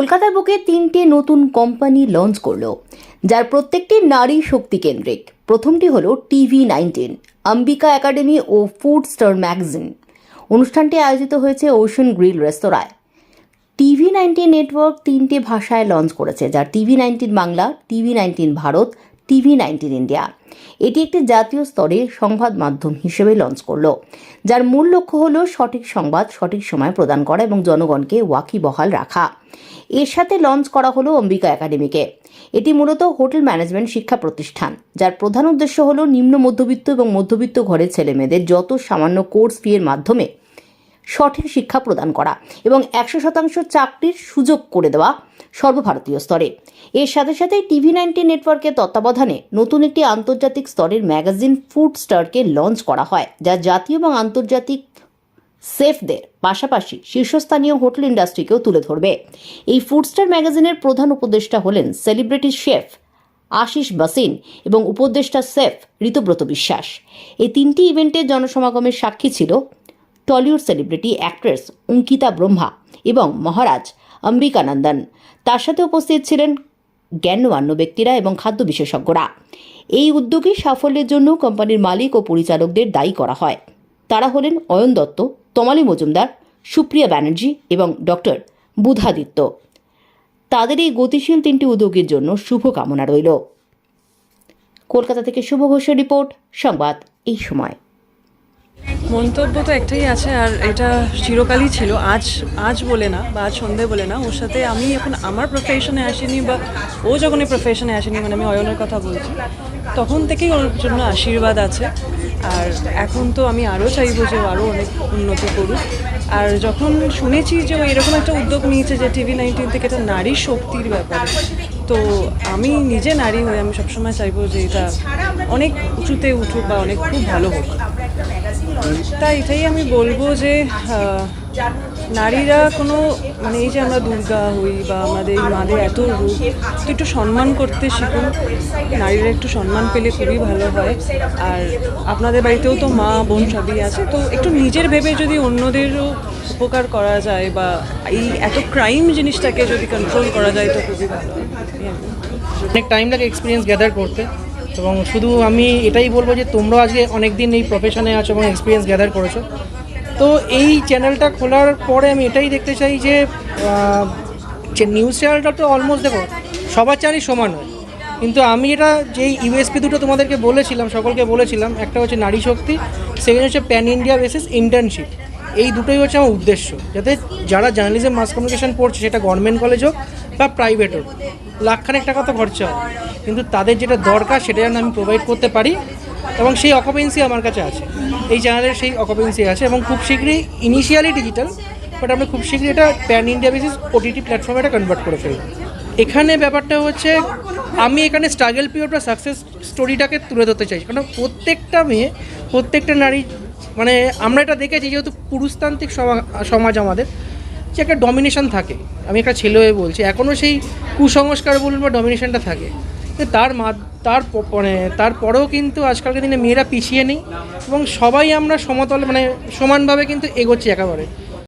কলকাতার বুকে তিনটি নতুন কোম্পানি লঞ্চ করল, যার প্রত্যেকটি নারী শক্তি কেন্দ্রিক। প্রথমটি হল টিভি নাইনটিন অম্বিকা একাডেমি ও ফুড স্টার ম্যাগাজিন। অনুষ্ঠানটি আয়োজিত হয়েছে ওশন গ্রিল রেস্তোরাঁয়। টিভি নাইনটিন নেটওয়ার্ক তিনটি ভাষায় লঞ্চ করেছে, যার TV nineteen Bangla, TV nineteen Bharat TV nineteen India. এটি একটি জাতীয় স্তরে সংবাদ মাধ্যম হিসেবে লঞ্চ করল, যার মূল লক্ষ্য হল সঠিক সংবাদ সঠিক সময় প্রদান করা এবং জনগণকে ওয়াকিবহাল রাখা। এর সাথে লঞ্চ করা হলো অম্বিকা একাডেমিকে এটি মূলত হোটেল ম্যানেজমেন্ট শিক্ষা প্রতিষ্ঠান, যার প্রধান উদ্দেশ্য হল নিম্ন মধ্যবিত্ত এবং মধ্যবিত্ত ঘরের ছেলেমেয়েদের যত সামান্য কোর্স ফি এর মাধ্যমে সঠিক শিক্ষা প্রদান করা এবং একশো শতাংশ চাকরির সুযোগ করে দেওয়া সর্বভারতীয় স্তরে। এর সাথে সাথে টিভি নাইনটিন নেটওয়ার্কের তত্ত্বাবধানে নতুন একটি আন্তর্জাতিক স্তরের ম্যাগাজিন ফুড স্টারকে লঞ্চ করা হয়, যা জাতীয় এবং আন্তর্জাতিক সেফদের পাশাপাশি শীর্ষস্থানীয় হোটেল ইন্ডাস্ট্রিকেও তুলে ধরবে। এই ফুড স্টার ম্যাগাজিনের প্রধান উপদেষ্টা হলেন সেলিব্রিটি শেফ আশিস বাসিন এবং উপদেষ্টা সেফ ঋতুব্রত বিশ্বাস। এই তিনটি ইভেন্টের জনসমাগমের সাক্ষী ছিল Tollywood celebrity actress Ankita Brahma এবং মহারাজ অম্বিকানন্দন। তার সাথে উপস্থিত ছিলেন জ্ঞানমান্য ব্যক্তিরা এবং খাদ্য বিশেষজ্ঞরা। এই উদ্যোগী সাফল্যের জন্য কোম্পানির মালিক ও পরিচালকদের দায়ী করা হয়। তারা হলেন অয়ন দত্ত, তমালি মজুমদার, সুপ্রিয়া ব্যানার্জি এবং ডক্টর বুধাদিত্য। তাদের এই গতিশীল তিনটি উদ্যোগের জন্য শুভকামনা রইল। কলকাতা থেকে শুভ ঘোষের রিপোর্ট, সংবাদ এই সময়। মন্তব্য তো একটাই আছে, আর এটা চিরকালই ছিল। আজ আজ বলে না, বা আজ সন্ধে বলে না। ওর সাথে আমি এখন আমার প্রফেশনে আসিনি, বা ও যখন প্রফেশনে আসেনি মানে আমি অয়নের কথা বলছি, তখন থেকেই ওর জন্য আশীর্বাদ আছে। আর এখন তো আমি আরও চাইব যে আরও অনেক উন্নতি করুক। আর যখন শুনেছি যে ও এরকম একটা উদ্যোগ নিয়েছে যে টিভি নাইনটিন থেকে একটা নারী শক্তির ব্যাপারে, তো আমি নিজে নারী হয়ে আমি সবসময় চাইব যে এটা অনেক উঁচুতে উঠুক বা অনেক খুব ভালো হোক। তাই এটাই আমি বলব যে নারীরা কোনো মানে এই যে আমরা দুর্গা হই বা আমাদের মাদের এত রূপ, তো একটু সম্মান করতে শিখুন। নারীরা একটু সম্মান পেলে খুবই ভালো হয়। আর আপনাদের বাড়িতেও তো মা, বোন সবই আছে, তো একটু নিজের ভেবে যদি অন্যদেরও উপকার করা যায় বা এই এত ক্রাইম জিনিসটাকে যদি কন্ট্রোল করা যায়, তো খুবই ভালো। অনেক টাইম লাগে এক্সপিরিয়েন্স গ্যাদার করতে। এবং শুধু আমি এটাই বলব যে তোমরাও আজকে অনেক দিন এই প্রফেশনে আছো এবং এক্সপিরিয়েন্স গ্যাদার করেছ। তো এই চ্যানেলটা খোলার পরে আমি এটাই দেখতে চাই যে যে নিউজ চ্যানেলটা তো অলমোস্ট দেখো, সবার চ্যানেলই সমান হয়। কিন্তু আমি এটা যেই ইউএসপি দুটো তোমাদেরকে বলেছিলাম, সকলকে বলেছিলাম, একটা হচ্ছে নারী শক্তি সেকেন্ড হচ্ছে প্যান ইন্ডিয়া বেসিস ইন্টার্নশিপ এই দুটোই হচ্ছে আমার উদ্দেশ্য। যাতে যারা জার্নালিজম মাস কমিউনিকেশন পড়ছে, সেটা গভর্নমেন্ট কলেজ হোক বা প্রাইভেট হোক। লাখখানেক টাকা তো খরচা হয়। কিন্তু তাদের যেটা দরকার সেটা যেন আমি প্রোভাইড করতে পারি এবং সেই অকুপেন্সি আমার কাছে আছে। এই চ্যানেলের সেই অকুপেন্সি আছে এবং খুব শীঘ্রই ইনিশিয়ালি ডিজিটাল বাট আমরা খুব শীঘ্রই এটা প্যান ইন্ডিয়া বেসিস ওটিটি প্ল্যাটফর্মে এটা কনভার্ট করে ফেলব। এখানে ব্যাপারটা হচ্ছে, আমি এখানে স্ট্রাগল পিরিয়ড বা সাকসেস স্টোরিটাকে তুলে ধরতে চাই কারণ প্রত্যেকটা মেয়ে, প্রত্যেকটা নারী মানে আমরা এটা দেখেছি যেহেতু পুরুষতান্ত্রিক সমা- সমাজ আমাদের যে একটা ডমিনেশন থাকে। আমি একটা ছেলে হয়ে বলছি এখনও সেই কুসংস্কার বলুন বা ডমিনেশনটা থাকে। তার মা তার মানে তারপরেও কিন্তু আজকালকার দিনে মেয়েরা পিছিয়ে নেই এবং সবাই আমরা সমতল মানে সমানভাবে কিন্তু এগোচ্ছি একেবারে।